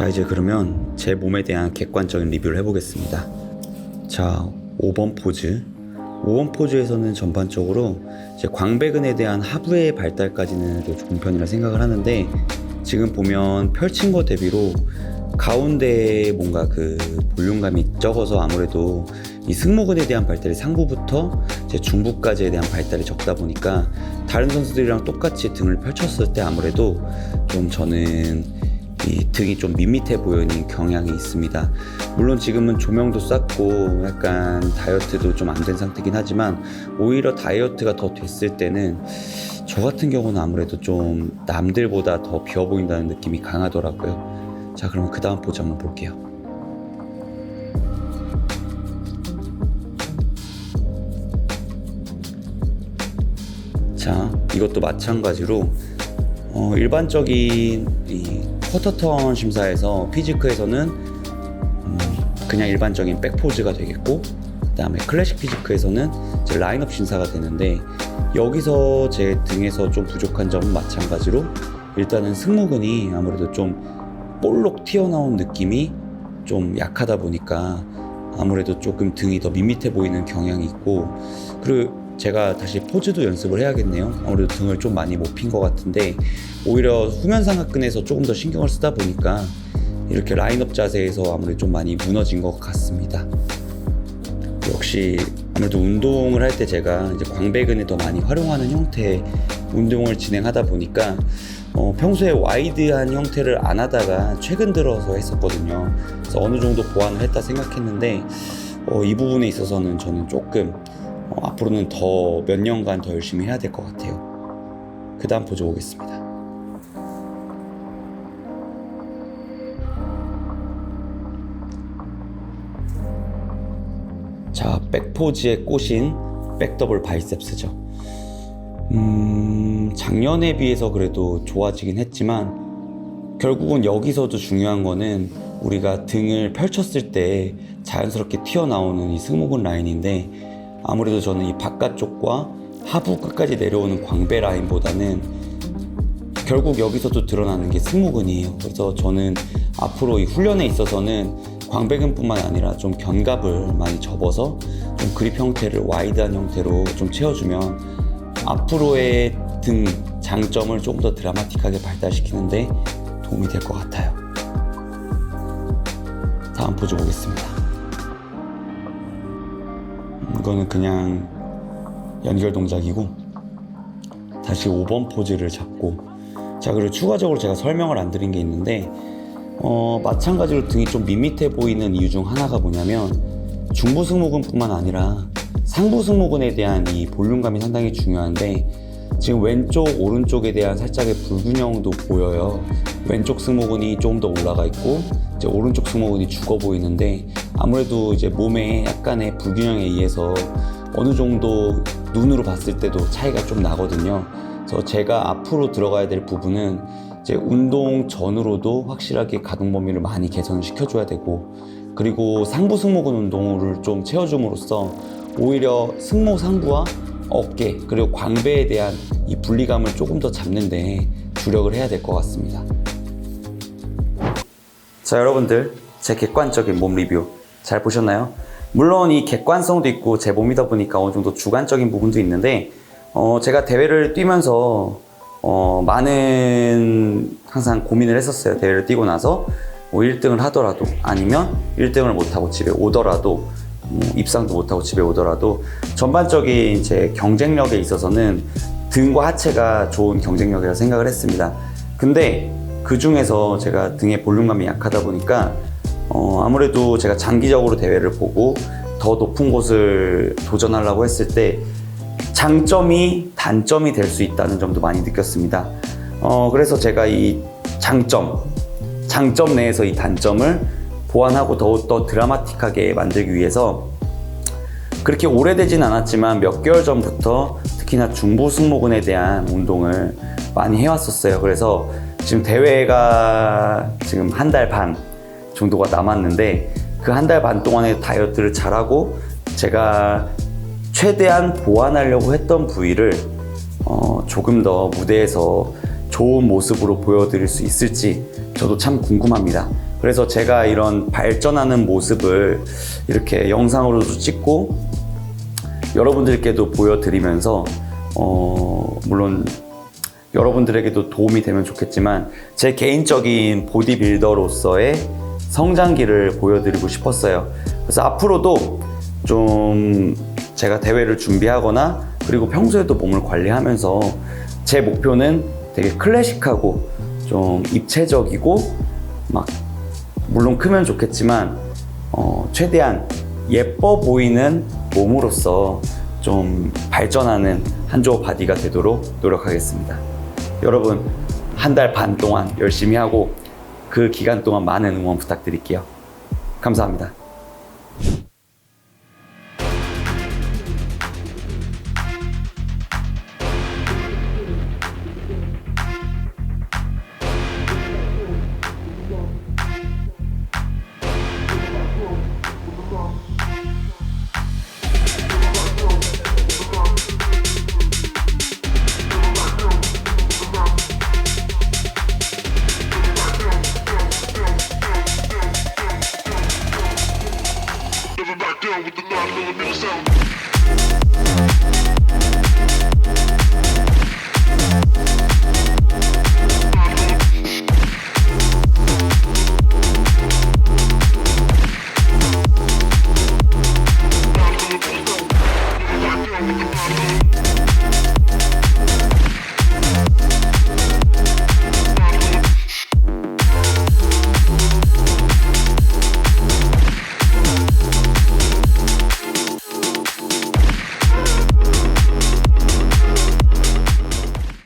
자 이제 그러면 제 몸에 대한 객관적인 리뷰를 해보겠습니다. 자 5번 포즈 5번 포즈에서는 전반적으로 이제 광배근에 대한 하부의 발달까지는 또 좋은 편이라 생각을 하는데 지금 보면 펼친 거 대비로 가운데에 뭔가 그 볼륨감이 적어서 아무래도 이 승모근에 대한 발달이 상부부터 이제 중부까지에 대한 발달이 적다 보니까 다른 선수들이랑 똑같이 등을 펼쳤을 때 아무래도 좀 저는 이 등이 좀 밋밋해 보이는 경향이 있습니다. 물론 지금은 조명도 쌌고 약간 다이어트도 좀 안 된 상태긴 하지만 오히려 다이어트가 더 됐을 때는 저 같은 경우는 아무래도 좀 남들보다 더 비어 보인다는 느낌이 강하더라고요. 자, 그러면 그 다음 포즈 한번 볼게요. 자, 이것도 마찬가지로 어, 일반적인 이 쿼터턴 심사에서 피지크에서는 음, 그냥 일반적인 백포즈가 되겠고 그 다음에 클래식 피지크에서는 이제 라인업 심사가 되는데 여기서 제 등에서 좀 부족한 점은 마찬가지로 일단은 승모근이 아무래도 좀 볼록 튀어나온 느낌이 좀 약하다 보니까 아무래도 조금 등이 더 밋밋해 보이는 경향이 있고 그리고 제가 다시 포즈도 연습을 해야겠네요. 아무래도 등을 좀 많이 못 핀 것 같은데 오히려 후면 삼각근에서 조금 더 신경을 쓰다 보니까 이렇게 라인업 자세에서 아무래도 좀 많이 무너진 것 같습니다. 역시 아무래도 운동을 할 때 제가 이제 광배근을 더 많이 활용하는 형태의 운동을 진행하다 보니까 어, 평소에 와이드한 형태를 안 하다가 최근 들어서 했었거든요. 그래서 어느 정도 보완을 했다 생각했는데 어, 이 부분에 있어서는 저는 조금 어, 앞으로는 더 몇 년간 더 열심히 해야 될 것 같아요. 그 다음 포즈 보겠습니다. 자, 백포즈에 꽂힌 백더블 바이셉스죠. 음, 작년에 비해서 그래도 좋아지긴 했지만 결국은 여기서도 중요한 거는 우리가 등을 펼쳤을 때 자연스럽게 튀어나오는 이 승모근 라인인데 아무래도 저는 이 바깥쪽과 하부 끝까지 내려오는 광배 라인보다는 결국 여기서도 드러나는 게 승모근이에요. 그래서 저는 앞으로 이 훈련에 있어서는 광배근뿐만 아니라 좀 견갑을 많이 접어서 좀 그립 형태를 와이드한 형태로 좀 채워주면 앞으로의 등 장점을 조금 더 드라마틱하게 발달시키는데 도움이 될 것 같아요. 다음 포즈 보겠습니다. 음, 이거는 그냥 연결 동작이고 다시 5번 포즈를 잡고 자 그리고 추가적으로 제가 설명을 안 드린 게 있는데 어, 마찬가지로 등이 좀 밋밋해 보이는 이유 중 하나가 뭐냐면 중부 승모근뿐만 아니라 상부 승모근에 대한 이 볼륨감이 상당히 중요한데 지금 왼쪽 오른쪽에 대한 살짝의 불균형도 보여요. 왼쪽 승모근이 조금 더 올라가 있고 이제 오른쪽 승모근이 죽어 보이는데 아무래도 이제 몸의 약간의 불균형에 의해서 어느 정도 눈으로 봤을 때도 차이가 좀 나거든요. 그래서 제가 앞으로 들어가야 될 부분은 이제 운동 전으로도 확실하게 가동 범위를 많이 개선을 시켜줘야 되고 그리고 상부 승모근 운동을 좀 채워줌으로써 오히려 승모 상부와 어깨 그리고 광배에 대한 이 분리감을 조금 더 잡는데 주력을 해야 될 것 같습니다. 자 여러분들 제 객관적인 몸 리뷰 잘 보셨나요? 물론 이 객관성도 있고 제 몸이다 보니까 어느 정도 주관적인 부분도 있는데 어, 제가 대회를 뛰면서 어, 많은 항상 고민을 했었어요. 대회를 뛰고 나서 뭐 1등을 하더라도 아니면 1등을 못하고 집에 오더라도 뭐 입상도 못하고 집에 오더라도 전반적인 이제 경쟁력에 있어서는 등과 하체가 좋은 경쟁력이라 생각을 했습니다. 근데 그 중에서 제가 등의 볼륨감이 약하다 보니까 어, 아무래도 제가 장기적으로 대회를 보고 더 높은 곳을 도전하려고 했을 때 장점이 단점이 될 수 있다는 점도 많이 느꼈습니다. 어, 그래서 제가 이 장점, 장점 내에서 이 단점을 보완하고 더욱더 드라마틱하게 만들기 위해서 그렇게 오래되진 않았지만 몇 개월 전부터 특히나 중부 승모근에 대한 운동을 많이 해왔었어요. 그래서 지금 대회가 지금 한 달 반 정도가 남았는데 그 한 달 반 동안에 다이어트를 잘하고 제가 최대한 보완하려고 했던 부위를 어, 조금 더 무대에서 좋은 모습으로 보여드릴 수 있을지 저도 참 궁금합니다. 그래서 제가 이런 발전하는 모습을 이렇게 영상으로도 찍고 여러분들께도 보여드리면서 어, 물론 여러분들에게도 도움이 되면 좋겠지만 제 개인적인 보디빌더로서의 성장기를 보여드리고 싶었어요. 그래서 앞으로도 좀 제가 대회를 준비하거나 그리고 평소에도 몸을 관리하면서 제 목표는 되게 클래식하고 좀 입체적이고 막 물론 크면 좋겠지만 어, 최대한 예뻐 보이는 몸으로서 좀 발전하는 한조 바디가 되도록 노력하겠습니다. 여러분 한 달 반 동안 열심히 하고 그 기간 동안 많은 응원 부탁드릴게요. 감사합니다. no, no.